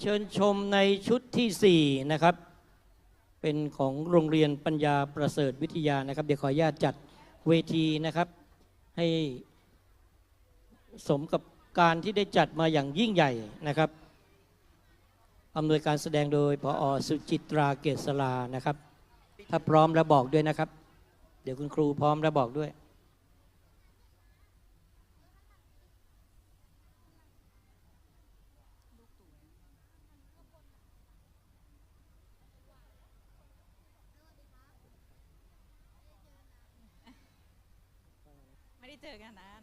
เชิญชมในชุดที่ 4 นะครับ เป็นของโรงเรียนปัญญาประเสริฐวิทยานะครับ เดี๋ยวขออนุญาตจัดเวทีนะครับ ให้สมกับการที่ได้จัดมาอย่างยิ่งใหญ่นะครับอำนวยการแสดงโดยพออสุจิตราเกษลานะครับ ถ้าพร้อมแล้วบอกด้วยนะครับ เดี๋ยวคุณครูพร้อมแล้วบอกด้วย ไม่ได้เจอกันนาน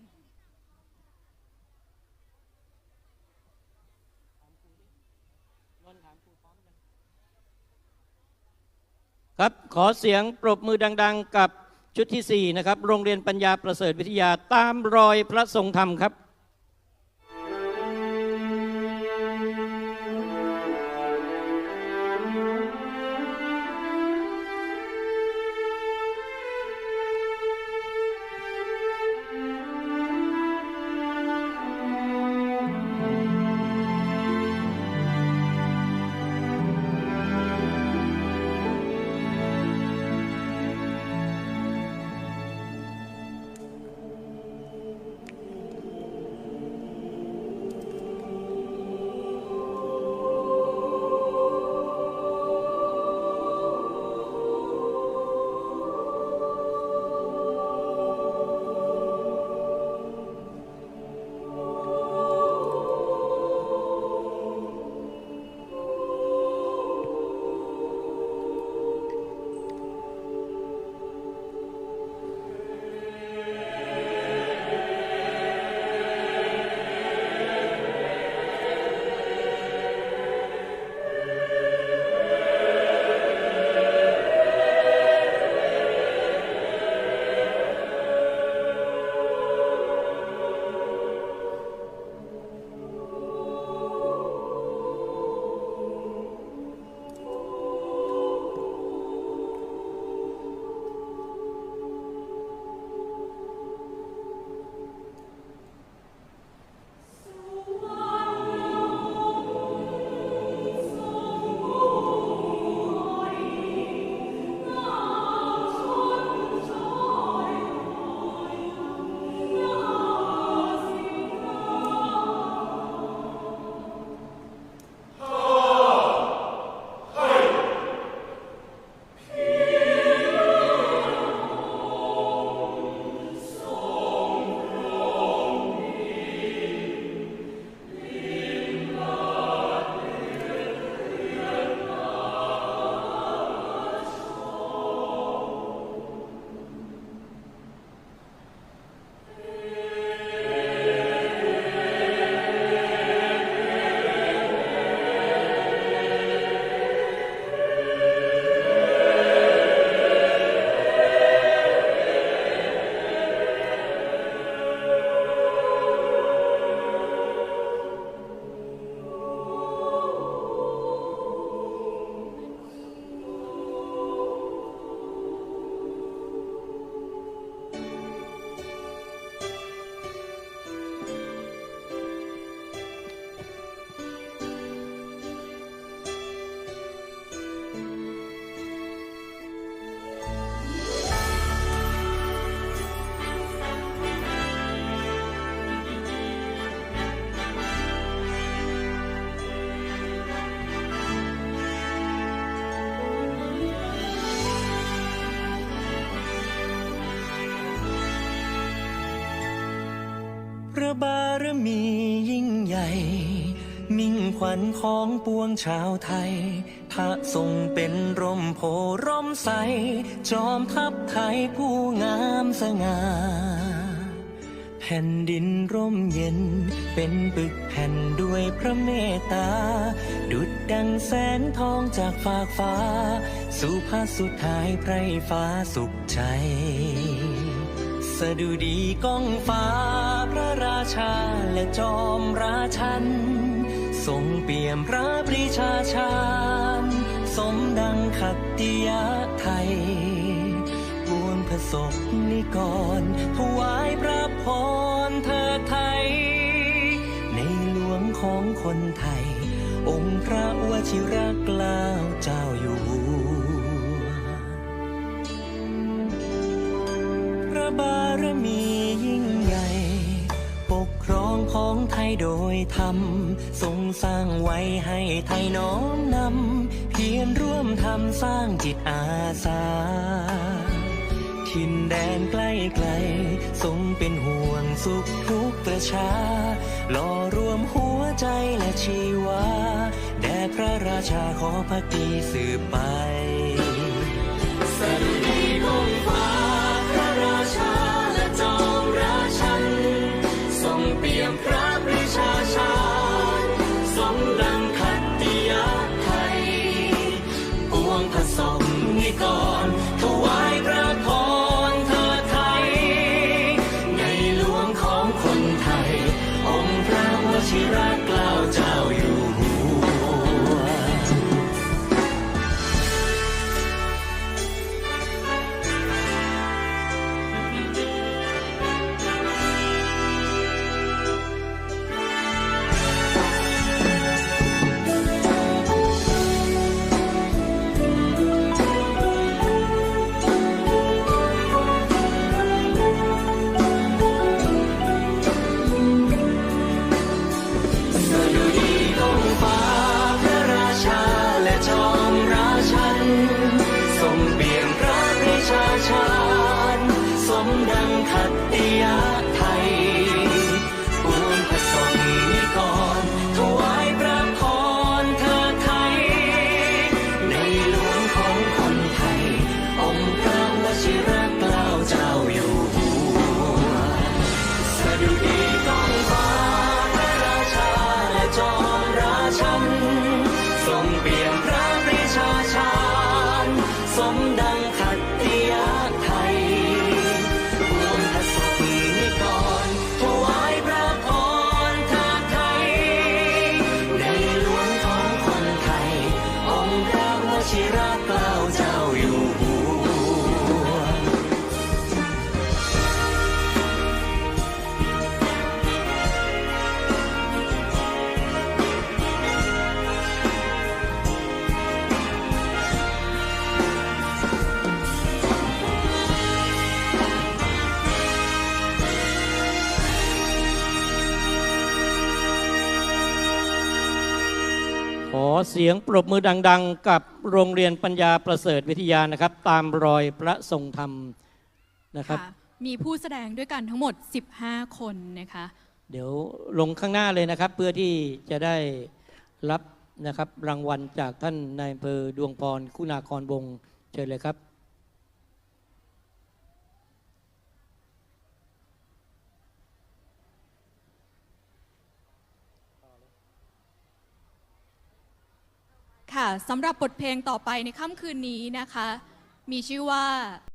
ครับขอเสียงปรบมือดัง ๆ กับชุดที่ 4 นะครับ โรงเรียนปัญญาประเสริฐวิทยาตามรอยพระทรงธรรมครับ ระบารมียิ่งใหญ่ มิ่งขวัญของปวงชาวไทย พระทรงเป็นร่มโพร่มใส จอมทัพไทยผู้งามสง่าแผ่นดินร่มเย็น เป็นปึกแผ่นด้วยพระเมตตา ดุดดังแสงทองจากฟากฟ้า สู่พระสุดท้ายไพรฟ้าสุขใจ สดุดีก้องฟ้าพระราชาและจอมราชัน ทรงเปี่ยมพระปรีชาชาญสมดังขัตติยะไทยปวงพระศกนิกรถวายพระพรเธอไทย ในหลวงของคนไทย องค์พระวชิรเกล้าเจ้าอยู่ บารมียิ่งใหญ่ ปกครองของไทยโดยธรรม ทรงสร้างไว้ให้ไทยน้อมนำ เพียรร่วมทำสร้างจิตอาสาถิ่นแดนใกล้ไกล ทรงเป็นห่วงสุขทุกประชาหล่อรวมหัวใจและชีวา แด่พระราชาขอพักดีสืบไป ส ชานสมดังขัตติยไทยรวงผสมนิกรถวายพระพรทาไทยในหลวงของคนไทย องค์พระวชิรเกล้าเจ้า เสียงปรบมือดัง ๆ กับโรงเรียนปัญญาประเสริฐวิทยานะครับ ตามรอยพระทรงธรรมนะครับ ค่ะมีผู้แสดงด้วยกันทั้งหมด 15 คนนะคะ เดี๋ยวลงข้างหน้าเลยนะครับ เพื่อที่จะได้รับนะครับรางวัลจากท่านนายอำเภอดวงพรคุณากรวงศ์เชิญเลยครับ ค่ะสำหรับบทเพลงต่อไปในค่ำคืนนี้นะคะ มีชื่อว่า